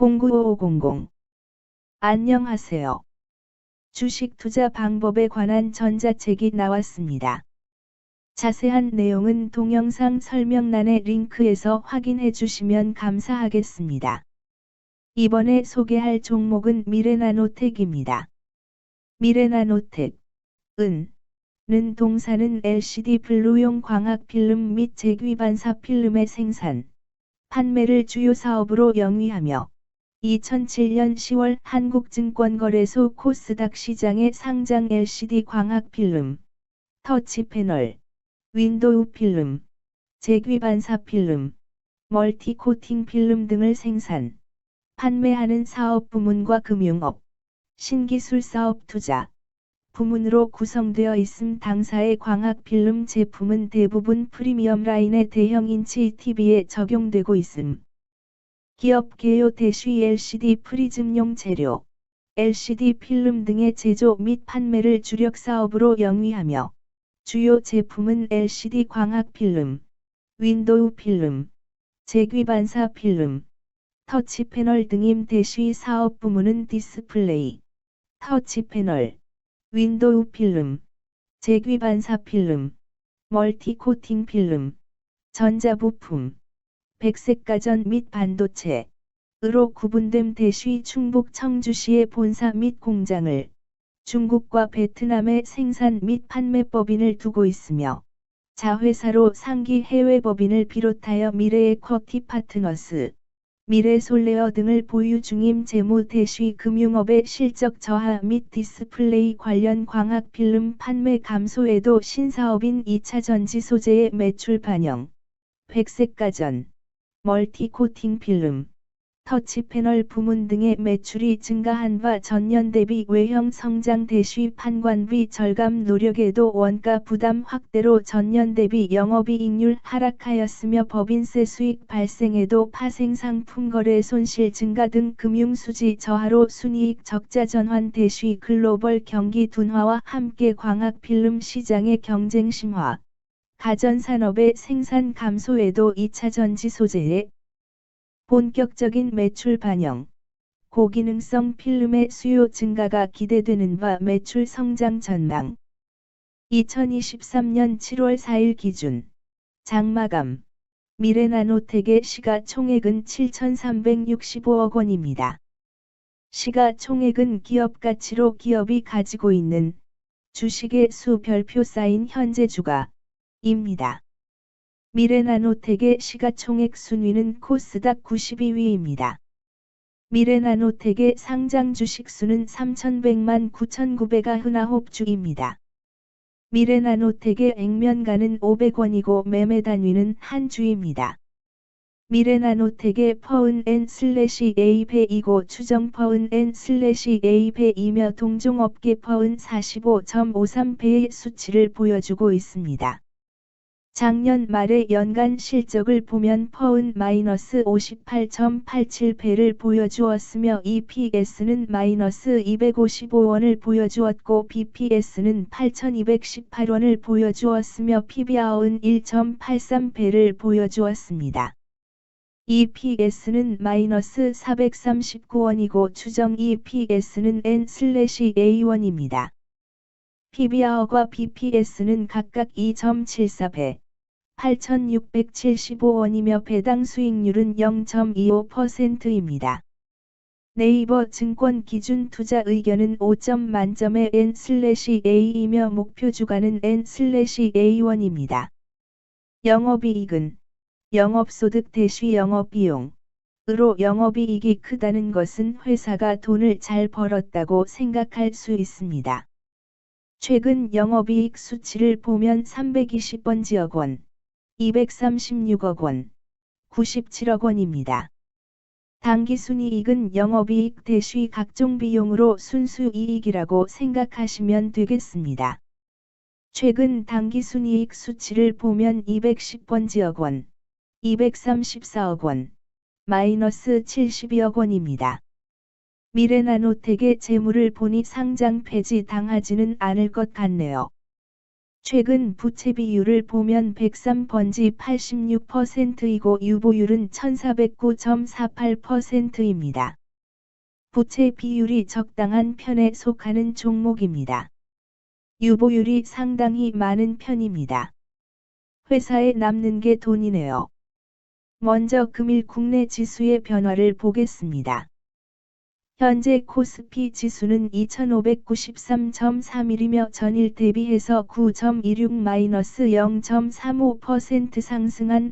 09500 안녕하세요. 주식 투자 방법에 관한 전자책이 나왔습니다. 자세한 내용은 동영상 설명란의 링크에서 확인해 주시면 감사하겠습니다. 이번에 소개할 종목은 미래나노텍입니다. 미래나노텍, 은, 는 동사는 LCD 블루용 광학 필름 및 제귀 반사 필름의 생산, 판매를 주요 사업으로 영위하며 2007년 10월 한국증권거래소 코스닥 시장에 상장 LCD 광학 필름, 터치 패널, 윈도우 필름, 제귀 반사 필름, 멀티 코팅 필름 등을 생산, 판매하는 사업 부문과 금융업, 신기술 사업 투자, 부문으로 구성되어 있음 당사의 광학 필름 제품은 대부분 프리미엄 라인의 대형 인치 TV에 적용되고 있음. 기업 개요 대쉬 LCD 프리즘용 재료, LCD 필름 등의 제조 및 판매를 주력 사업으로 영위하며 주요 제품은 LCD 광학 필름, 윈도우 필름, 제귀 반사 필름, 터치 패널 등임 대쉬 사업 부문은 디스플레이, 터치 패널, 윈도우 필름, 제귀 반사 필름, 멀티 코팅 필름, 전자부품, 백색 가전 및 반도체, 으로 구분됨 대쉬 충북 청주시의 본사 및 공장을 중국과 베트남의 생산 및 판매 법인을 두고 있으며 자회사로 상기 해외 법인을 비롯하여 미래의 쿼티 파트너스, 미래 솔레어 등을 보유 중임 재무 대쉬 금융업의 실적 저하 및 디스플레이 관련 광학 필름 판매 감소에도 신사업인 2차 전지 소재의 매출 반영, 백색 가전, 멀티 코팅 필름, 터치 패널 부문 등의 매출이 증가한 바 전년 대비 외형 성장 대쉬 판관비 절감 노력에도 원가 부담 확대로 전년 대비 영업이익률 하락하였으며 법인세 수익 발생에도 파생 상품 거래 손실 증가 등 금융 수지 저하로 순이익 적자 전환 대쉬 글로벌 경기 둔화와 함께 광학 필름 시장의 경쟁 심화, 가전산업의 생산 감소에도 2차 전지 소재의 본격적인 매출 반영, 고기능성 필름의 수요 증가가 기대되는 바 매출 성장 전망 2023년 7월 4일 기준 장마감 미래나노텍의 시가총액은 7,365억 원입니다. 시가총액은 기업 가치로 기업이 가지고 있는 주식의 수 별표 쌓인 현재 주가 입니다. 미래나노텍의 시가총액 순위는 코스닥 92위입니다. 미래나노텍의 상장 주식 수는 3,100만 9,900아9호주입니다 미래나노텍의 액면가는 500원이고 매매 단위는 한 주입니다. 미래나노텍의 퍼은 N 슬래시 A배이고 추정 퍼은 N 슬래시 A배이며 동종업계 퍼은 45.53배의 수치를 보여주고 있습니다. 작년 말의 연간 실적을 보면 퍼은 마이너스 58.87배를 보여주었으며 EPS는 마이너스 255원을 보여주었고 BPS는 8218원을 보여주었으며 PBR은 1.83배를 보여주었습니다. EPS는 마이너스 439원이고 추정 EPS는 N/A1입니다. PBR과 BPS는 각각 2.74배, 8,675원이며 배당 수익률은 0.25%입니다. 네이버 증권 기준 투자 의견은 5점 만점의 N/A이며 목표 주가는 N/A1입니다. 영업이익은 영업소득 대시 영업비용 으로 영업이익이 크다는 것은 회사가 돈을 잘 벌었다고 생각할 수 있습니다. 최근 영업이익 수치를 보면 320번지억 원, 236억 원, 97억 원입니다. 당기순이익은 영업이익 대시 각종 비용으로 순수이익이라고 생각하시면 되겠습니다. 최근 당기순이익 수치를 보면 210번지억 원, 234억 원, 마이너스 72억 원입니다. 미래나노텍의 재물을 보니 상장 폐지 당하지는 않을 것 같네요. 최근 부채 비율을 보면 103번지 86%이고 유보율은 1409.48%입니다. 부채 비율이 적당한 편에 속하는 종목입니다. 유보율이 상당히 많은 편입니다. 회사에 남는 게 돈이네요. 먼저 금일 국내 지수의 변화를 보겠습니다. 현재 코스피 지수는 2593.31이며 전일 대비해서 9.26-0.35% 상승한